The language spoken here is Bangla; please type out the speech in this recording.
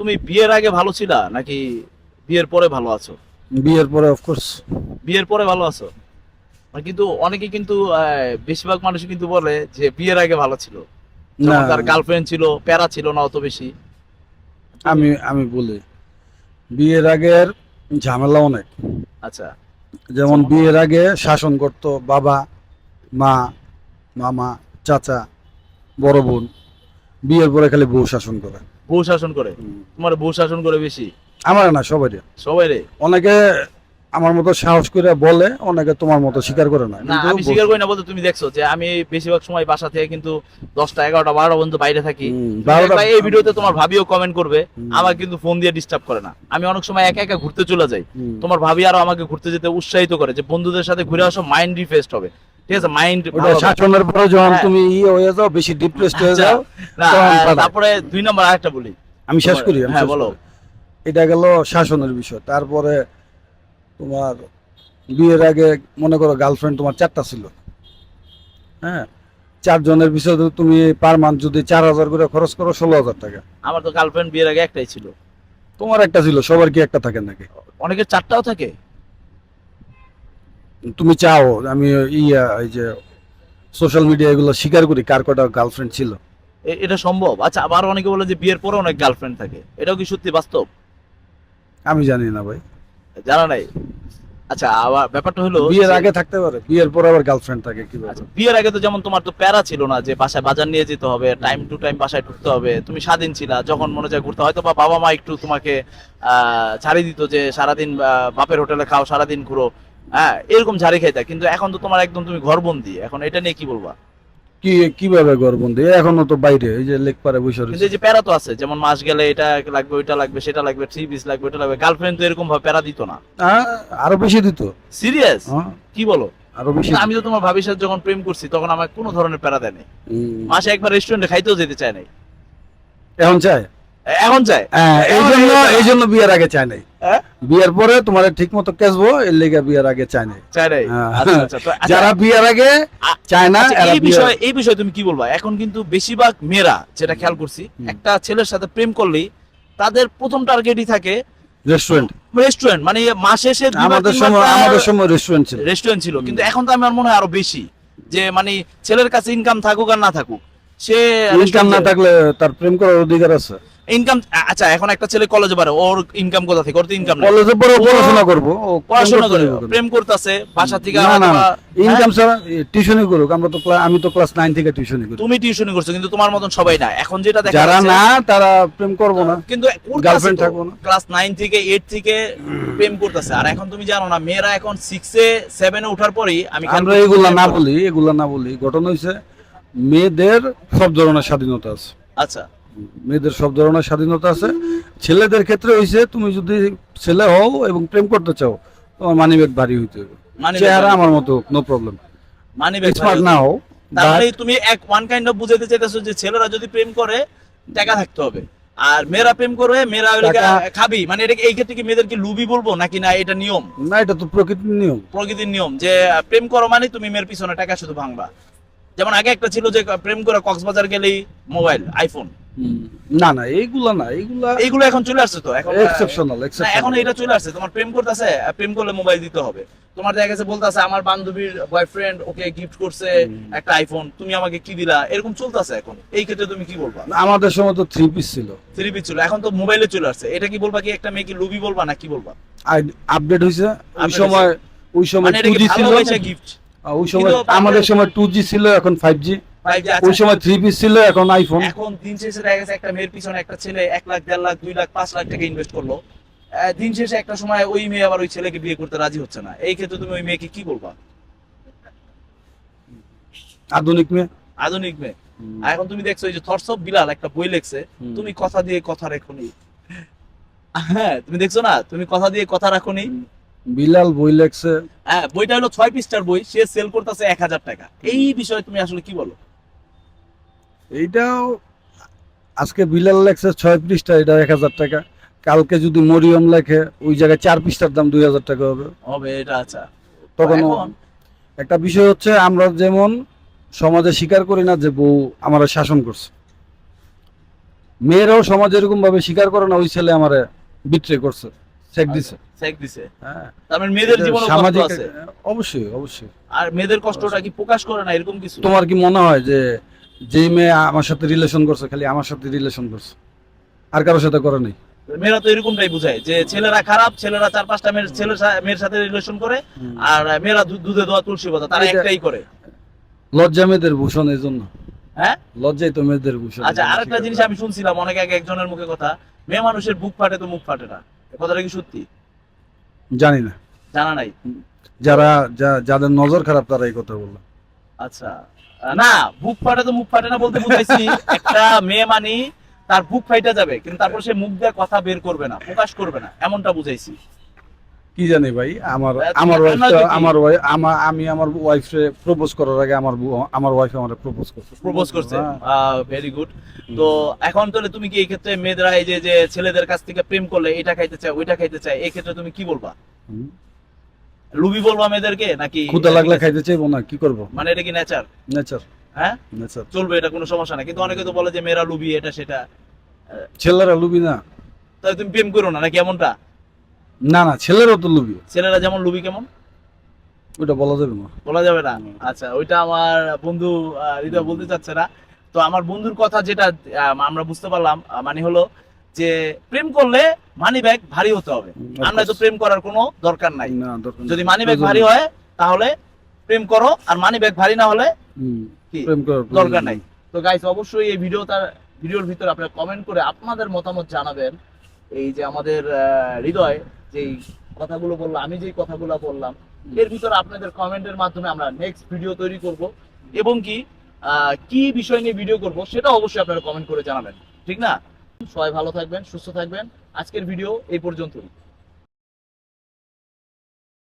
তুমি বিয়ের আগে ভালো ছিলা নাকি বিয়ের পরে ভালো আছো? বিয়ের পরে অফকোর্স বিয়ের পরে ভালো আছো? কিন্তু অনেকে কিন্তু বেশিরভাগ মানুষ কিন্তু বলে যে বিয়ের আগে ভালো ছিল। না। তার গার্লফ্রেন্ড ছিল প্যারা ছিল না অত বেশি। আমি আমি বলি বিয়ের আগের ঝামেলা অনেক। আচ্ছা। যেমন? বিয়ের আগে শাসন করত বাবা মা মামা চাচা বড় বোন। বিয়ের পরে খালি বউ শাসন করে। বউ শাসন করে। তোমার বউ শাসন করে বেশি। আমার না সবাই সবাই রে। অনেকে আমার মতো সাহস করে বলে অনেকে তোমার মতো স্বীকার করে না। আমি স্বীকার করি না বলতে তুমি দেখছ যে আমি বেশিরভাগ সময় বাসা থেকে কিন্তু দশটা এগারোটা বারোটা পর্যন্ত বাইরে থাকি। এই ভিডিওতে তোমার ভাবিও কমেন্ট করবে আমার কিন্তু ফোন দিয়ে ডিস্টার্ব করে না। আমি অনেক সময় একা একা ঘুরতে চলে যাই। তোমার ভাবি আরও আমাকে ঘুরতে যেতে উৎসাহিত করে যে বন্ধুদের সাথে ঘুরে আসো মাইন্ড রিফ্রেশড হবে। ঠিক আছে মাইন্ড শাসনের পরে যখন হ্যাঁ। তুমি ইয়ে হয়ে যাও বেশি ডিপ্রেসড হয়ে আচ্ছা, যাও। তারপরে দুই নম্বর আরেকটা বলি। আমি শেষ করি হ্যাঁ, বলো। এটা গেল শাসনের বিষয়। তারপরে তোমার বিয়ের আগে মনে করো গার্লফ্রেন্ড তোমার চারটা ছিল। হ্যাঁ চারজনের বিষয়ে তুমি পার মান্থ যদি চার হাজার করে খরচ করো ষোলো হাজার টাকা। আমার তো গার্লফ্রেন্ড বিয়ের আগে একটাই ছিল। তোমার একটা ছিল সবার কি একটা থাকে নাকি? অনেকের চারটাও থাকে। তুমি চাও আমি ইয়া এই যে সোশ্যাল মিডিয়া এগুলো স্বীকার করি কার কটা গার্লফ্রেন্ড ছিল? এটা সম্ভব? আচ্ছা আবার অনেকে বলে যে বিয়ের পরে অনেক গার্লফ্রেন্ড থাকে। এটাও কি সত্যি বাস্তব? আমি জানি না ভাই। জানা নাই? আচ্ছা আবার ব্যাপারটা হলো বিয়ের আগে থাকতে পারে বিয়ের পর আবার গার্লফ্রেন্ড থাকে কি আচ্ছা, বিয়ের আগে তো যেমন তোমার তো প্যারা ছিল না যে বাসায় বাজার নিয়ে যেতে হবে টাইম টু টাইম বাসায় ঢুকতে হবে তুমি স্বাধীন ছিলা যখন মনে যায় ঘুরতে হয়তো বা বাবা মা একটু তোমাকে আহ, ছাড়ি দিত যে সারাদিন বাপের হোটেলে খাও সারাদিন ঘুরো। হ্যাঁ এরকম ঝাড়ি খাইতা কিন্তু এখন তো তোমার একদম তুমি ঘরবন্দি এখন এটা নিয়ে কি বলবা? কি কীভাবে গর্বন্দি এখনও তো বাইরে এই যে লেক পারে বসে কিন্তু এই যে প্যারা তো আছে যেমন মাস গেলে এটা লাগবে ওইটা লাগবে সেটা লাগবে থ্রি পিস লাগবে ওইটা লাগবে গার্লফ্রেন্ড তো এরকম ভাবে প্যারা দিত না। আরও বেশি দিত। সিরিয়াস হ্যাঁ, কি বলো? আরও বেশি আমি তো তোমার ভাবির সাথে যখন প্রেম করছি তখন আমার কোনো ধরনের প্যারা দেয়নি মাসে একবার রেস্টুরেন্টে খাইতেও যেতে চায় নাই। এখন চায়? এখন চায়? হ্যাঁ, এই জন্য এই জন্য বিয়ের আগে চায় নাই। হ্যাঁ? বিয়ের পরে তোমার ঠিক মতো কেসবো এর লেগে বিয়ের আগে চায় নাই। হ্যাঁ। আচ্ছা আচ্ছা আচ্ছা, যারা বিয়ের আগে চায় না এই বিষয়ে এই বিষয়ে তুমি কি বলবা? এখন কিন্তু বেশিরভাগ মেয়েরা যেটা খেয়াল করছি একটা ছেলের সাথে প্রেম করলেই তাদের প্রথম টার্গেটই থাকে রেস্টুরেন্ট রেস্টুরেন্ট মানে মাস শেষে আমাদের সময় আমাদের সময় রেস্টুরেন্ট ছিল। রেস্টুরেন্ট ছিল। কিন্তু এখন তো আমার মনে হয় আরও বেশি যে মানে ছেলের কাছে ইনকাম থাকুক আর না থাকুক সে ইনকাম না থাকলে তার প্রেম করার অধিকার আছে। ইনকাম আচ্ছা এখন একটা ছেলে কলেজে পারে ওর ইনকাম কোথা থেকে? ওর তো ইনকাম কলেজে ও পড়াশোনা করব। ও পড়াশোনা করে প্রেম করতেছে বাসা থেকে ইনকাম ছাড়া টিউশনই করুক। আমরা তো আমি তো ক্লাস নাইন থেকে টিউশনই করি। তুমি টিউশনি করছ কিন্তু তোমার মতন সবাই না এখন যেটা দেখা যারা না তারা প্রেম করব না। কিন্তু Girlfriend থাকব না। ক্লাস নাইন থেকে এইট থেকে প্রেম করতেছে। আর এখন তুমি জানো না মেয়েরা এখন সিক্সে সেভেনে ওঠার পরেই আমি আমরা এগুলা না বলি এগুলা না বলি। ঘটনা হয়েছে মেয়েদের সব ধরনের স্বাধীনতা আছে। আচ্ছা। মেয়েদের সব ধরনের স্বাধীনতা আছে। ছেলেদের ক্ষেত্রে হয়েছে তুমি যদি ছেলে হও এবং প্রেম করতে চাও তোমার মানি ব্যাগ ভারী হইতে হবে। চেহারা আমার মতো নো প্রবলেম মানে স্মার্ট না হও তাহলে তুমি এক ওয়ান কাইন্ড অফ বুঝাইতে চাইতেছো যে ছেলেরা যদি প্রেম করে টাকা থাকতে হবে। আর মেয়েরা প্রেম করে মেয়েরা খাবি। মানে এটা এই ক্ষেত্রে কি মেয়েদের কি লুবি বলব নাকি না এটা নিয়ম? না এটা তো প্রকৃতির নিয়ম। প্রকৃতির নিয়ম যে প্রেম করো মানে তুমি মেয়ের পিছনে টাকা শুধু ভাঙবা। যেমন আগে একটা ছিল যে প্রেম করে কক্সবাজার গেলেই মোবাইল আইফোন না না এইগুলা না এইগুলা এইগুলো এখন চলে আসছে তো এখন এক্সেপশনাল এখন এটা চলে আসছে তোমার প্রেম করতেছে প্রেম করলে মোবাইল দিতে হবে। তোমার দেখা গেছে বলতেছে আমার বান্ধবীর বয়ফ্রেন্ড ওকে গিফট করছে একটা আইফোন তুমি আমাকে কি দিলা? এরকম চলতেছে এখন। এই ক্ষেত্রে তুমি কি বলবা? আমাদের সময় তো থ্রি পিস ছিল। থ্রি পি ছিল এখন তো মোবাইলে চলে আসছে। এটা কি বলবা কি একটা মেয়ে কি লুবি বলবা না কি বলবা? আপডেট হয়েছে ওই সময় ওই সময় মানে টু জি ছিল? গিফট ওই সময় আমাদের সময় টু জি ছিল এখন ফাইভ জি ওই আচ্ছা, সময় থ্রি পিস ছিল এখন আইফোন এখন দিন শেষে দেখা গেছে একটা মেয়ের পিছনে একটা ছেলে এক লাখ দেড় লাখ দুই লাখ পাঁচ লাখ টাকা ইনভেস্ট করল। দিন শেষে একটা সময় ওই মেয়ে আবার ওই ছেলেকে বিয়ে করতে রাজি হচ্ছে না। এই ক্ষেত্রে তুমি ওই মেয়েকে কি বলবা? আধুনিক মেয়ে। আধুনিক মেয়ে। এখন তুমি দেখছ এই যে অফ বিলাল একটা বই লেখছে। তুমি কথা দিয়ে কথা রেখোনি হ্যাঁ তুমি দেখছ না? তুমি কথা দিয়ে কথা রাখোনি বিলাল বই লেখছে। হ্যাঁ বইটা হলো ছয় পৃষ্ঠার বই। সে সেল করতেছে এক হাজার টাকা। এই বিষয়ে তুমি আসলে কি বলো? এইটাও আজকে বিলাল লেখছে ছয় পৃষ্ঠা এটা এক হাজার টাকা। কালকে যদি মরিয়ম লেখে ওই জায়গায় চার পৃষ্ঠার দাম দুই হাজার টাকা হবে। হবে এটা আচ্ছা। তখন একটা বিষয় হচ্ছে আমরা যেমন সমাজে স্বীকার করি না যে বউ আমার শাসন করছে। মেয়েরাও সমাজ এরকম ভাবে স্বীকার করে না ওই ছেলে আমার বিট্রে করছে চেক দিছে। চেক দিছে। হ্যাঁ। তার মানে মেয়েদের জীবনে সামাজিক আছে? অবশ্যই অবশ্যই। আর মেয়েদের কষ্টটা কি প্রকাশ করে না এরকম কিছু? তোমার কি মনে হয় যে যেই মেয়ে আমার সাথে রিলেশন করছে খালি আমার সাথে রিলেশন করছে। আর কারোর সাথে করে নাই। মেয়েরা তো এরকমটাই বুঝায় যে ছেলেরা খারাপ ছেলেরা চার পাঁচটা মেয়ের ছেলের মেয়ের সাথে রিলেশন করে আর মেয়েরা দুধে দোয়া তুলসী পাতা তারা একটাই করে। লজ্জা মেয়েদের ভূষণ এই জন্য। হ্যাঁ? লজ্জাই তো মেয়েদের ভূষণ। আচ্ছা আরেকটা জিনিস আমি শুনছিলাম অনেক আগে একজনের মুখে কথা মেয়ে মানুষের বুক ফাটে তো মুখ ফাটে না? কথাটা কি সত্যি? জানি না। জানা নাই? যারা যাদের নজর খারাপ তারা এই কথা বলল। আচ্ছা। না বুক ফাটে তো মুখ ফাটে না বলতে বুঝাইছি। একটা মেয়ে মানি তার বুক ফাইটা যাবে কিন্তু তারপর সে মুখ দিয়ে কথা বের করবে না প্রকাশ করবে না এমনটা বুঝাইছি। কি জানি ভাই আমার আমার ওয়াইফ আমার আমার আমি আমার ওয়াইফে প্রপোজ করার আগে আমার আমার ওয়াইফ আমার প্রপোজ করছে। প্রপোজ করছে? হ্যাঁ। ভেরি গুড তো এখন তাহলে তুমি কি এই ক্ষেত্রে মেয়েদের এই যে যে ছেলেদের কাছ থেকে প্রেম করলে এটা খাইতে চায় ওইটা খাইতে চায় এই ক্ষেত্রে তুমি কি বলবা। লুবি বলবা নাকি ক্ষুদা লাগলে খাইতে চাইব না কি করব? মানে এটা কি নেচার নেচার হ্যাঁ? নেচার চলবে এটা কোনো সমস্যা না কিন্তু অনেকে তো বলে যে মেয়েরা লুবি এটা সেটা। ছেলেরা লুবি না। তাহলে তুমি প্রেম করো না নাকি এমনটা? না না ছেলেরাও তো লুবি। ছেলেরা যেমন লুবি কেমন? ওটা বলা যাবে না। বলা যাবে না? আচ্ছা ওইটা আমার বন্ধু হৃদয় বলতে চাচ্ছে না। তো আমার বন্ধুর কথা যেটা আমরা বুঝতে পারলাম মানে হলো যে প্রেম করলে মানি ব্যাগ ভারী হতে হবে। আমরা তো প্রেম করার কোনো দরকার নাই। যদি মানি ব্যাগ ভারী হয় তাহলে প্রেম করো আর মানি ব্যাগ ভারী না হলে দরকার নাই। তো গাইস অবশ্যই এই ভিডিও তার ভিডিওর ভিতরে আপনারা কমেন্ট করে আপনাদের মতামত জানাবেন। এই যে আমাদের হৃদয় যেই কথাগুলো বলল আমি যেই কথাগুলো বললাম এর ভিতরে আপনাদের কমেন্টের মাধ্যমে আমরা নেক্সট ভিডিও তৈরি করব। এবং কি আহ, কি বিষয় নিয়ে ভিডিও করব সেটা অবশ্যই আপনারা কমেন্ট করে জানাবেন। ঠিক না? সবাই ভালো থাকবেন সুস্থ থাকবেন। আজকের ভিডিও এই পর্যন্তই।